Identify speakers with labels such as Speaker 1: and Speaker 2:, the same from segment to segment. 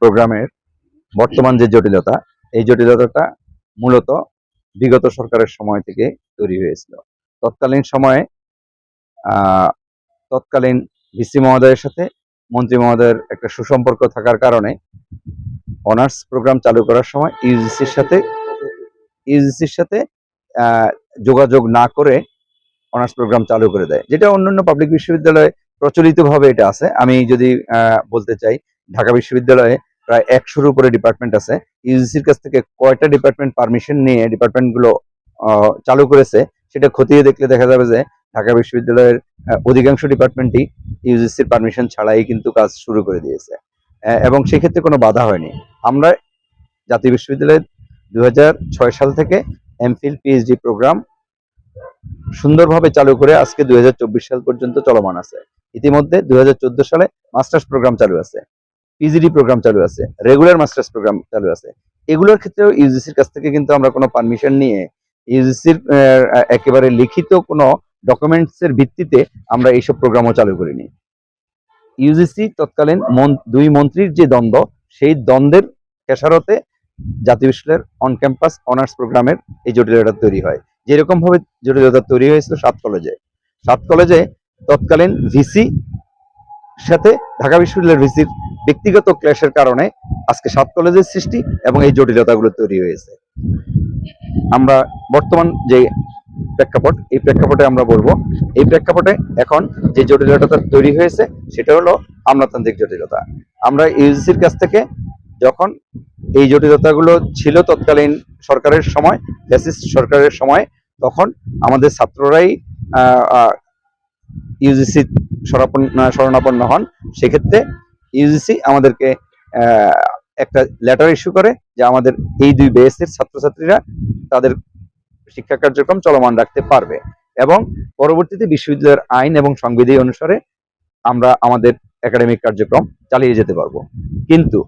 Speaker 1: প্রোগ্রামের বর্তমান যে জটিলতা, এই জটিলতাটা মূলত বিগত সরকারের সময় থেকে তৈরি হয়েছিল। তৎকালীন সময়ে তৎকালীন ভিসি মহোদয়ের সাথে মন্ত্রী মহোদয়ের একটা সুসম্পর্ক থাকার কারণে অনার্স প্রোগ্রাম চালু করার সময় ইউজিসির সাথে ইউজিসির সাথে যোগাযোগ না করে অনার্স প্রোগ্রাম চালু করে দেয়। যেটা অন্যান্য পাবলিক বিশ্ববিদ্যালয়ে প্রচলিতভাবে এটা আছে। আমি যদি বলতে চাই ঢাকা বিশ্ববিদ্যালয়ে প্রায় একশোর উপরে ডিপার্টমেন্ট আছে। ইউজিসির কাছ থেকে কয়টা ডিপার্টমেন্ট পারমিশন নিয়ে ডিপার্টমেন্টগুলো চালু করেছে, সেটা খতিয়ে দেখলে দেখা যাবে যে ঢাকা বিশ্ববিদ্যালয়ের অধিকাংশ ডিপার্টমেন্টই ইউজিসির পারমিশন ছাড়াই কিন্তু কাজ শুরু করে দিয়েছে। এবং সেক্ষেত্রে কোনো বাধা হয়নি। আমরা জাতীয় বিশ্ববিদ্যালয়ে দু হাজার ছয় সাল থেকে এমফিল পিএইচডি প্রোগ্রাম সুন্দরভাবে চালু করে আজকে দুই হাজার চব্বিশ সাল পর্যন্ত চলমান আছে। ইতিমধ্যে দুই হাজার চোদ্দ সালে মাস্টার্স প্রোগ্রাম চালু আছে। পিজিডি প্রোগ্রাম চালু আছে রেগুলার মাস্টার্স প্রোগ্রাম চালু আছে। এগুলোর ক্ষেত্রেও ইউজিসির কাছ থেকে কিন্তু আমরা কোনো পারমিশন নিয়ে ইউজিসির একেবারে লিখিত কোনো ডকুমেন্টস এর ভিত্তিতে আমরা এইসব প্রোগ্রামও চালু করিনি। ইউজিসি তৎকালীন দুই মন্ত্রীর যে দ্বন্দ্ব, সেই দ্বন্দ্বের খেসারতে জাতীয় বিশ্ববিদ্যালয়ের অন ক্যাম্পাস অনার্স প্রোগ্রামের এই জটিলতা তৈরি হয়। যেরকম ভাবে জটিলতা তৈরি হয়েছিল সাত কলেজে সাত কলেজে তৎকালীন ভিসি সাথে ঢাকা বিশ্ববিদ্যালয়ের ভিসির ব্যক্তিগত ক্লেশের কারণে আজকে সাত কলেজের সৃষ্টি এবং এই জটিলতাগুলো তৈরি হয়েছে। আমরা বর্তমান যে প্রেক্ষাপট, এই প্রেক্ষাপটে আমরা বলব, এই প্রেক্ষাপটে এখন যে জটিলতা তৈরি হয়েছে, সেটা হলো আমলাতান্ত্রিক জটিলতা। আমরা ইউজিসির কাছ থেকে যখন এই জটিলতাগুলো ছিল তৎকালীন সরকারের সময়, ফ্যাসিস্ট সরকারের সময়, তখন আমাদের ছাত্ররাই ইউজিসি শরণাপন্ন হন। সেক্ষেত্রে ইউজিসি আমাদেরকে একটা লেটার ইস্যু করে যে আমাদের এই দুই বেসের ছাত্রছাত্রীরা তাদের শিক্ষা কার্যক্রম চলমান রাখতে পারবে এবং পরবর্তীতে বিশ্ববিদ্যালয়ের আইন এবং সংবিধি অনুসারে আমরা আমাদের একাডেমিক কার্যক্রম চালিয়ে যেতে পারব। কিন্তু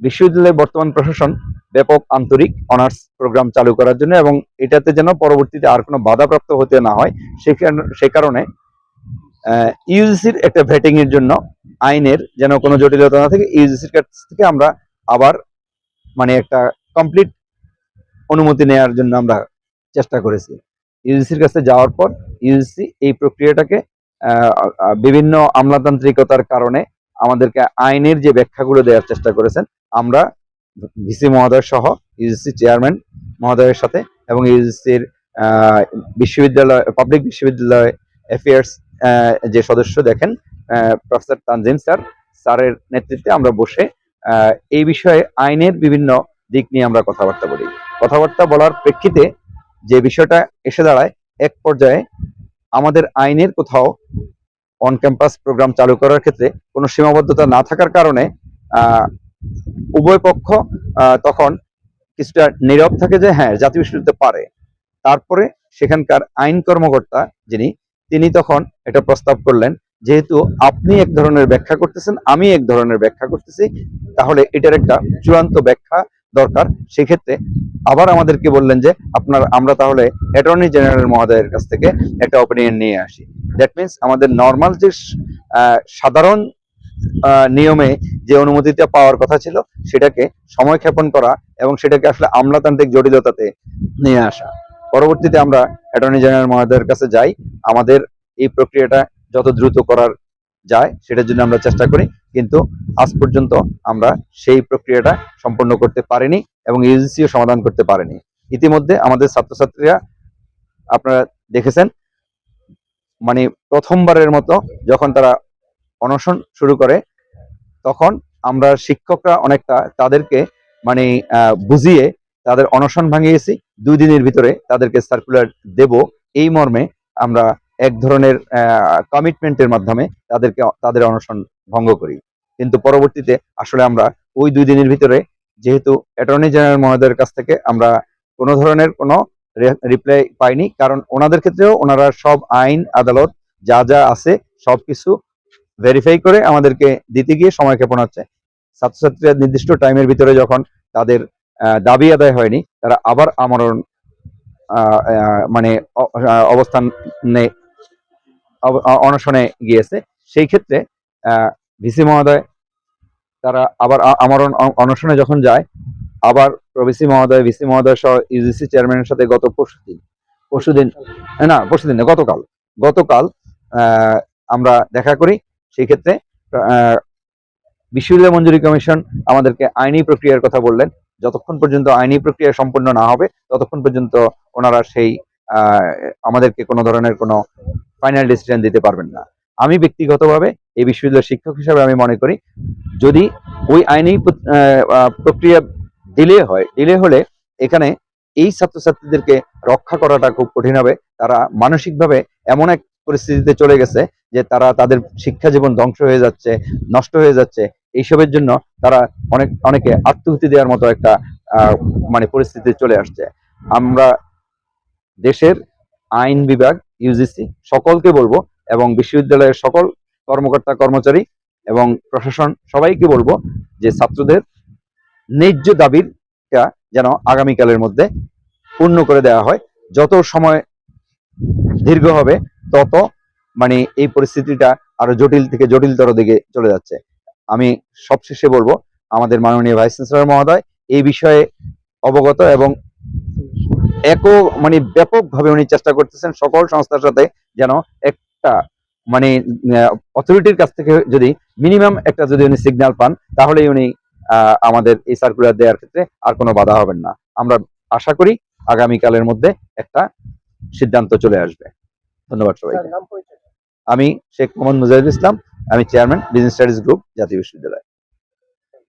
Speaker 1: বিশ্ববিদ্যালয়ের বর্তমান প্রশাসন ব্যাপক আন্তরিক অনার্স প্রোগ্রাম চালু করার জন্য এবং এটাতে যেন পরবর্তীতে আর কোনো বাধাপ্রাপ্ত হতে না হয়, সে কারণ- ইউজিসির একটা ভেটিং এর জন্য আইনের যেন কোনো জটিলতা না থাকে ইউজিসির কাছ থেকে আমরা আবার মানে একটা কমপ্লিট অনুমতি নেওয়ার জন্য আমরা চেষ্টা করেছি। ইউজিসির কাছে যাওয়ার পর ইউজিসি এই প্রক্রিয়াটাকে বিভিন্ন আমলাতান্ত্রিকতার কারণে আমাদেরকে আইনের যে ব্যাখ্যাগুলো দেওয়ার চেষ্টা করেছেন, আমরা ভিসি মহোদয় সহ ইউজিসি চেয়ারম্যান মহোদয়ের সাথে এবং ইউজিসির বিশ্ববিদ্যালয় পাবলিক বিশ্ববিদ্যালয় অ্যাফেয়ার্স যে সদস্য দেখেন প্রফেসর তানজিম স্যার, স্যারের নেতৃত্বে আমরা বসে এই বিষয়ে আইনের বিভিন্ন দিক নিয়ে আমরা কথাবার্তা বলি। কথাবার্তা বলার প্রেক্ষিতে যে বিষয়টা এসে দাঁড়ায়, এক পর্যায়ে আমাদের আইনের কোথাও অন ক্যাম্পাস প্রোগ্রাম চালু করার ক্ষেত্রে কোনো সীমাবদ্ধতা না থাকার কারণে উভয় পক্ষ তখন কিছুটা নীরব থাকে যে হ্যাঁ জাতীয় বিশ্ববিদ্যালয় পারে। তারপরে সেখানকার আইন কর্মকর্তা যিনি তিনি তখন এটা প্রস্তাব করলেন, যেহেতু আপনি এক ধরনের ব্যাখ্যা করতেছেন, আমি এক ধরনের ব্যাখ্যা করতেছি, তাহলে এটার একটা চূড়ান্ত ব্যাখ্যা দরকার। সেক্ষেত্রে আবার আমাদেরকে বললেন যে, আপনার, আমরা তাহলে অ্যাটর্নি জেনারেল মহোদয়ের কাছ থেকে একটা অপিনিয়ন নিয়ে আসি। দ্যাট মিনস আমাদের নর্মাল যে সাধারণ নিয়মে যে অনুমতিটা পাওয়ার কথা ছিল, সেটাকে সময় ক্ষেপণ করা এবং সেটাকে আসলে আমলাতান্ত্রিক জটিলতাতে নিয়ে আসা। পরবর্তীতে আমরা অ্যাটর্নি জেনারেল মহোদয়ের কাছে যাই। আমাদের এই প্রক্রিয়াটা যত দ্রুত করার যায়, সেটার জন্য আমরা চেষ্টা করি। কিন্তু আজ পর্যন্ত আমরা সেই প্রক্রিয়াটা সম্পন্ন করতে পারিনি এবং ইউজিসিও সমাধান করতে পারেনি। ইতিমধ্যে আমাদের ছাত্রছাত্রীরা আপনারা দেখেছেন মানে প্রথমবারের মতো যখন তারা অনশন শুরু করে, তখন আমরা শিক্ষকরা অনেকটা তাদেরকে মানে বুঝিয়ে তাদের অনশন ভাঙিয়েছি, দুই দিনের ভিতরে তাদেরকে সার্কুলার দেব। এই মর্মে আমরা এক ধরনের কমিটমেন্টের মাধ্যমে তাদেরকে, তাদের অনশন ভঙ্গ করি। কিন্তু পরবর্তীতে আসলে আমরা ওই দুই দিনের ভিতরে যেহেতু অ্যাটর্নি জেনারেল মহোদয়ের কাছ থেকে আমরা কোনো ধরনের কোনো রিপ্লাই পাইনি, কারণ ওনাদের ক্ষেত্রেও ওনারা সব আইন, আদালত যা যা আছে সব কিছু ভেরিফাই করে আমাদেরকে দিতে গিয়ে সময় ক্ষেপণ হচ্ছে। ছাত্রছাত্রীরা নির্দিষ্ট টাইমের ভিতরে যখন তাদের দাবি আদায় হয়নি। তারা আবার আমরণ মানে অবস্থান অনশনে গিয়েছে। সেই ক্ষেত্রে ভিসি মহোদয় তারা আবার আমরণ অনশনে যখন যায়, আবার প্রভিসি মহোদয়, ভিসি মহোদয় সহ ইউজিসি চেয়ারম্যানের সাথে গত পরশু দিন পরশুদিন পরশুদিন না পরশুদিন না, গতকাল গতকাল আমরা দেখা করি। সেই ক্ষেত্রে বিশ্ববিদ্যালয় মঞ্জুরি কমিশন আমাদেরকে আইনি প্রক্রিয়ার কথা বললেন। যতক্ষণ পর্যন্ত আইনি প্রক্রিয়া সম্পূর্ণ না হবে, ততক্ষণ পর্যন্ত ওনারা সেই আমাদেরকে কোনো ধরনের কোনো ফাইনাল ডিসিশন দিতে পারবেন না। আমি ব্যক্তিগতভাবে এই বিশ্ববিদ্যালয়ের শিক্ষক হিসাবে আমি মনে করি, যদি ওই আইনি প্রক্রিয়া ডিলে হয় ডিলে হলে এখানে এই ছাত্রছাত্রীদেরকে রক্ষা করাটা খুব কঠিন হবে। তারা মানসিকভাবে এমন এক পরিস্থিতিতে চলে গেছে যে তারা তাদের শিক্ষা জীবন ধ্বংস হয়ে যাচ্ছে, নষ্ট হয়ে যাচ্ছে। এইসবের জন্য তারা অনেক, অনেকে আত্মহত্যা দেওয়ার মতো একটা মানে পরিস্থিতি চলে আসছে। আমরা দেশের আইন বিভাগ ইউজিসি সকলকে বলব এবং বিশ্ববিদ্যালয়ের সকল কর্মকর্তা, কর্মচারী এবং প্রশাসন সবাইকে বলব যে ছাত্রদের ন্যায্য দাবিটা যেন আগামীকালের মধ্যে পূর্ণ করে দেওয়া হয়। যত সময় দীর্ঘ হবে, তত মানে এই পরিস্থিতিটা আরও জটিল থেকে জটিলতর দিকে চলে যাচ্ছে। আমি সবশেষে বলব আমাদের মাননীয় ভাইস চ্যান্সেলর মহোদয় এই বিষয়ে অবগত এবং এক মানে ব্যাপকভাবে উনি চেষ্টা করতেছেন সকল সংস্থার সাথে যেন একটা মানে অথরিটির কাছ থেকে যদি মিনিমাম একটা যদি উনি সিগন্যাল পান তাহলেই উনি আহ, আমাদের এই সার্কুলার দেওয়ার ক্ষেত্রে আর কোনো বাধা হবেন না। আমরা আশা করি আগামীকালের মধ্যে একটা সিদ্ধান্ত চলে আসবে। ধন্যবাদ সবাই আমি শেখ মোহাম্মদ মুজাহিদুল ইসলাম আমি চেয়ারম্যান বিজনেস স্টাডিজ গ্রুপ জাতীয় বিশ্ববিদ্যালয়।